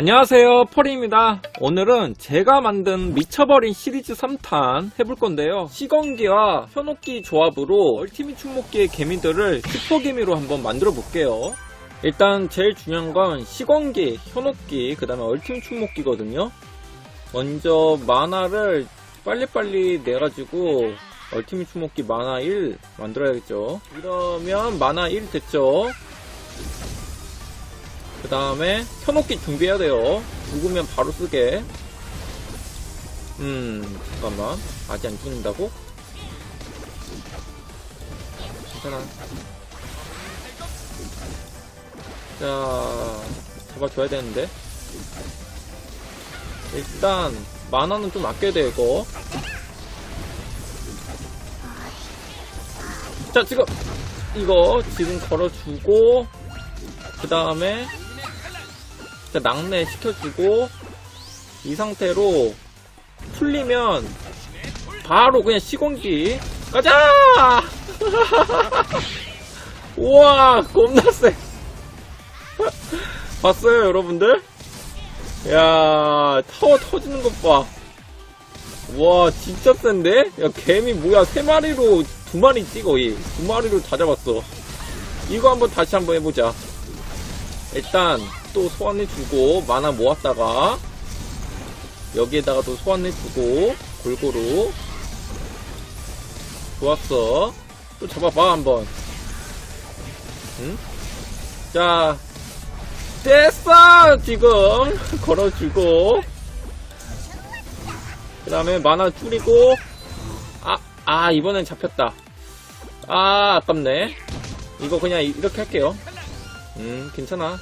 안녕하세요. 펄입니다. 오늘은 제가 만든 미쳐버린 시리즈 3탄 해볼 건데요. 시건기와 현옥기 조합으로 얼티밋 충목기의 개미들을 슈퍼개미로 한번 만들어 볼게요. 일단 제일 중요한 건 시건기, 현옥기, 그 다음에 얼티밋 충목기거든요. 먼저 만화를 빨리빨리 내가지고 얼티밋 충목기 만화 1 만들어야겠죠. 이러면 만화 1 됐죠 그 다음에 켜놓기 준비해야 돼요. 죽으면 바로 쓰게. 음, 잠깐만. 아직 안 죽는다고? 괜찮아. 자, 잡아줘야 되는데. 일단, 만화는 좀 아껴야 돼, 이거. 자, 지금, 이거, 지금 걸어주고, 그 다음에, 자, 낙내 시켜주고 이 상태로 풀리면 바로 그냥 시공기 가자! 우와 겁나 세 봤어요 여러분들? 야 타워 터지는 것봐 와 진짜 센데? 야 개미 뭐야 세 마리로 두 마리지 거의 두 마리로 다 잡았어 이거 한번 다시 한번 해보자 일단 또 소환해주고 만화 모았다가 여기에다가 또 소환해주고 골고루 좋았어. 또 잡아봐 한번. 응? 자 됐어! 지금 걸어주고. 그 다음에 만화 줄이고. 아, 아 이번엔 잡혔다. 아 아깝네. 이거 그냥 이렇게 할게요. 음 괜찮아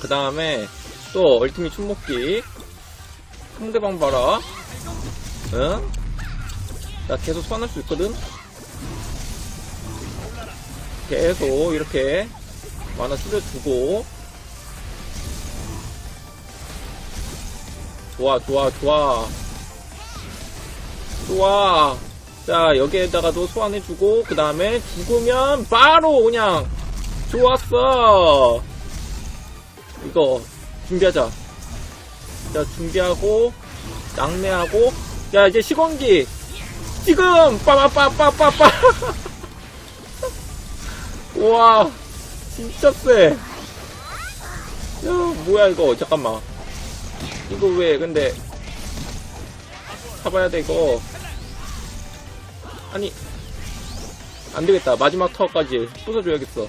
그 다음에 또 얼티밋 춤먹기 상대방 봐라 응? 나 계속 소환할 수 있거든? 계속 이렇게 만화 줄여주고. 좋아 좋아 좋아. 좋아. 자 여기에다가도 소환해주고 그 다음에 죽으면 바로 그냥 좋았어 이거 준비하자. 자 준비하고 낙내하고 야 이제 시건기. 지금! 빠바빠빠빠빠. 우와 진짜 쎄. 야, 뭐야 이거. 잠깐만. 이거 왜 근데. 잡아야 돼 이거. 아니 안되겠다. 마지막 타워까지 부숴줘야겠어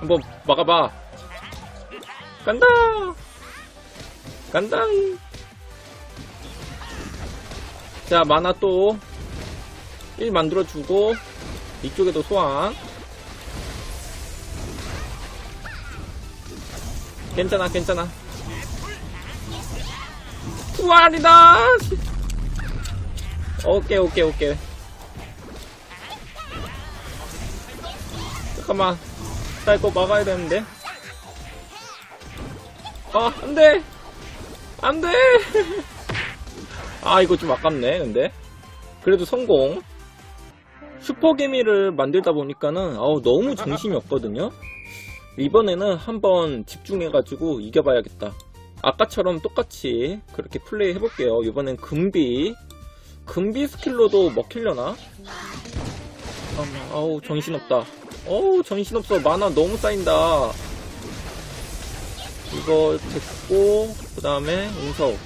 한번 막아봐. 간다! 간다! 자 만화 또1 만들어주고 이쪽에도 소환. 괜찮아 괜찮아. 부활이다! 오케이 오케이 오케이. 잠깐만 나 이거 막아야 되는데. 아 안 돼! 안 돼! 아 이거 좀 아깝네 근데. 그래도 성공. 슈퍼개미를 만들다 보니까는 어우 너무 정신이 없거든요? 이번에는 한번 집중해가지고 이겨봐야겠다. 아까처럼 똑같이 그렇게 플레이 해볼게요. 이번엔 금비. 금비 스킬로도 먹히려나? 잠깐만 아우 정신없다 어우 정신없어. 만화 너무 쌓인다. 이거 됐고 그 다음에 응석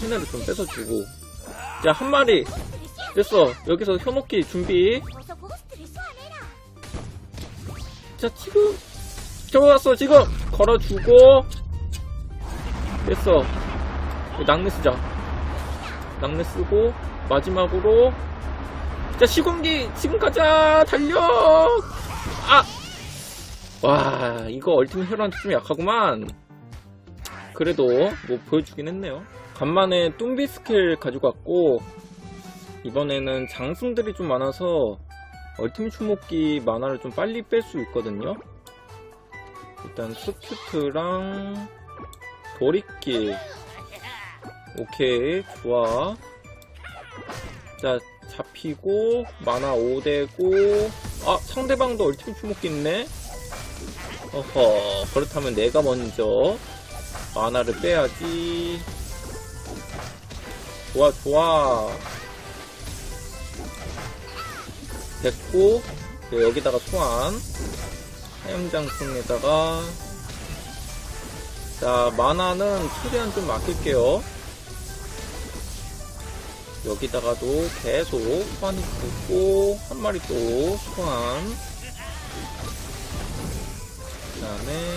테네를 좀 뺏어주고. 자한 마리. 됐어. 여기서 현옥기 준비. 자 지금. 잡아왔어 지금. 걸어주고. 됐어. 낙내 쓰자. 낙내 쓰고 마지막으로 자 시공기 지금 가자! 달려! 아! 와 이거 얼티밋 헤로한테 좀 약하구만. 그래도 뭐 보여주긴 했네요. 간만에 뚱비 스킬 가지고 왔고 이번에는 장승들이 좀 많아서 얼티밋 추목기 만화를 좀 빨리 뺄 수 있거든요. 일단 스큐트랑 도리끼 오케이 좋아. 자 잡히고 만화 5되고 아 상대방도 얼티밋 추목기 있네 어허, 그렇다면 내가 먼저 만화를 빼야지. 좋아, 좋아. 됐고, 네, 여기다가 소환. 하염장풍에다가. 자, 만화는 최대한 좀 아낄게요. 여기다가도 계속 소환이 붙고, 한 마리 또 소환. 그 다음에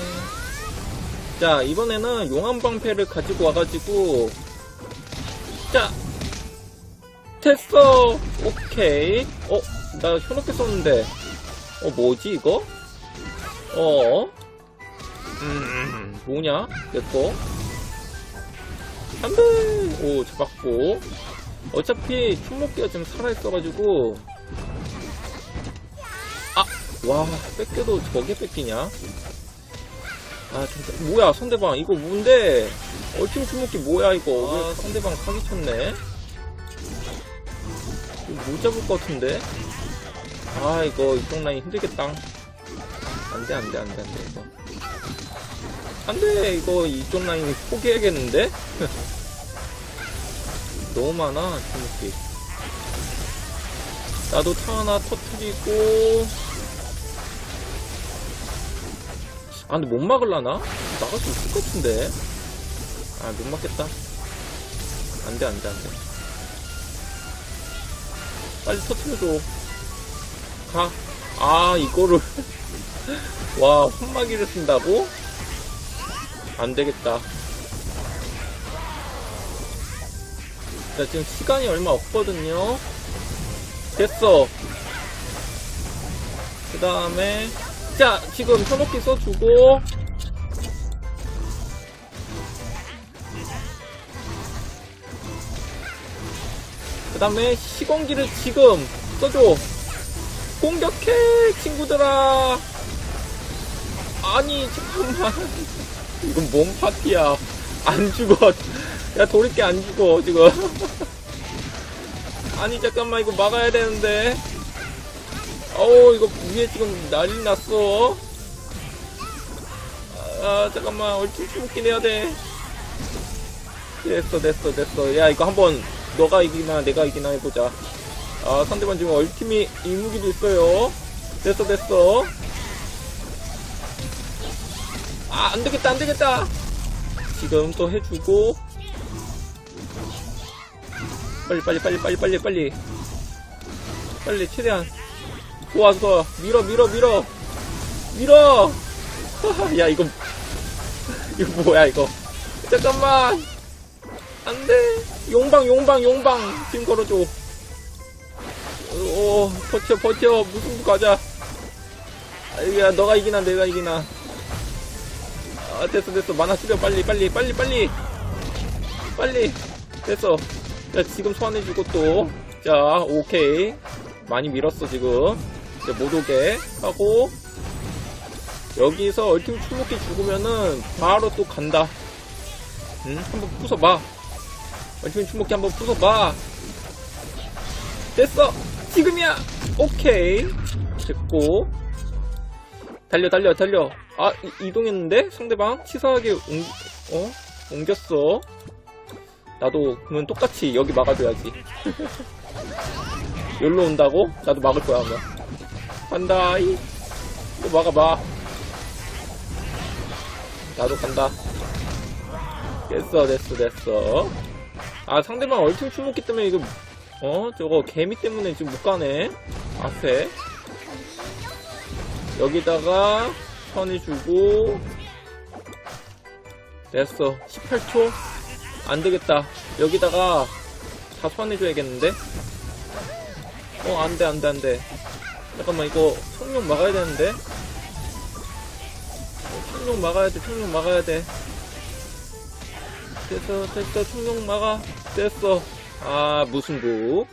자 이번에는 용암방패를 가지고 와가지고 자 됐어! 오케이. 어 나 현혹해 썼는데. 어 뭐지 이거? 어? 음, 뭐냐? 내꺼 안돼 오 잡았고 어차피 충목기가 지금 살아있어가지고. 아! 와 뺏겨도 저게 뺏기냐? 아 진짜 뭐야 상대방. 이거 뭔데? 얼팀 주먹기 뭐야 이거? 아. 상대방 사기 쳤네? 이거 못 잡을 것 같은데? 아 이거 이쪽 라인 힘들겠다. 안돼 안돼 안돼 안돼 이거. 안돼 이거 이쪽 라인 포기해야겠는데 너무 많아 주먹기 나도 타 하나 터트리고. 아 근데 못 막을라나? 막을 수 있을 것 같은데. 아 못 막겠다. 안돼 안돼 안돼. 빨리 터트려줘. 가 아 이거를. 와 혼마기를 쓴다고? 안되겠다 자 지금 시간이 얼마 없거든요 됐어 그 다음에 자, 지금 현혹기 써주고. 그 다음에 시공기를 지금 써줘. 공격해, 친구들아. 아니, 잠깐만. 이건 뭔 파티야. 안 죽어. 야, 도리깨 안 죽어, 지금. 아니, 잠깐만, 이거 막아야 되는데. 어우 이거 위에 지금 난리 났어. 아 잠깐만 얼추 죽긴 해야 돼. 됐어 됐어 됐어. 야 이거 한번 너가 이기나 내가 이기나 해보자. 아 상대방 지금 얼팀이 이무기도 있어요. 됐어 됐어. 아 안되겠다 안되겠다. 지금 또 해주고 빨리 빨리 빨리 빨리 빨리 빨리. 빨리 최대한. 좋아 좋아. 밀어 밀어 밀어. 밀어. 야 이거. 이거 뭐야 이거? 잠깐만. 안돼. 용방 용방 용방. 지금 걸어줘. 오 버텨 버텨. 무슨 가자. 아, 야 너가 이기나 내가 이기나. 아 됐어 됐어. 만화 쓰려 빨리 빨리 빨리 빨리. 빨리. 됐어 자 지금 소환해주고 또 자 오케이. 많이 밀었어 지금. 이제 못 오게 하고. 여기서 얼팀 출목기 죽으면은 바로 또 간다. 응? 한번 부숴봐. 얼팀 출목기 한번 부숴봐. 됐어. 지금이야. 오케이. 됐고. 달려 달려 달려. 아 이, 이동했는데? 상대방 치사하게 옮, 어? 옮겼어 나도 그러면 똑같이 여기 막아줘야지. 여기로 온다고? 나도 막을 거야 아마. 간다 이. 또 막아봐. 나도 간다. 됐어 됐어 됐어. 아 상대방 얼팀 출목기 때문에 이거 어? 저거 개미 때문에 지금 못 가네. 앞에. 여기다가 선이 주고. 됐어. 18초 안되겠다. 여기다가 다 선해줘야겠는데? 어 안돼 안돼 안돼. 잠깐만 이거 청룡 막아야 되는데? 어, 청룡 막아야 돼 청룡 막아야 돼. 됐어 됐어 청룡 막아. 됐어. 아 무승부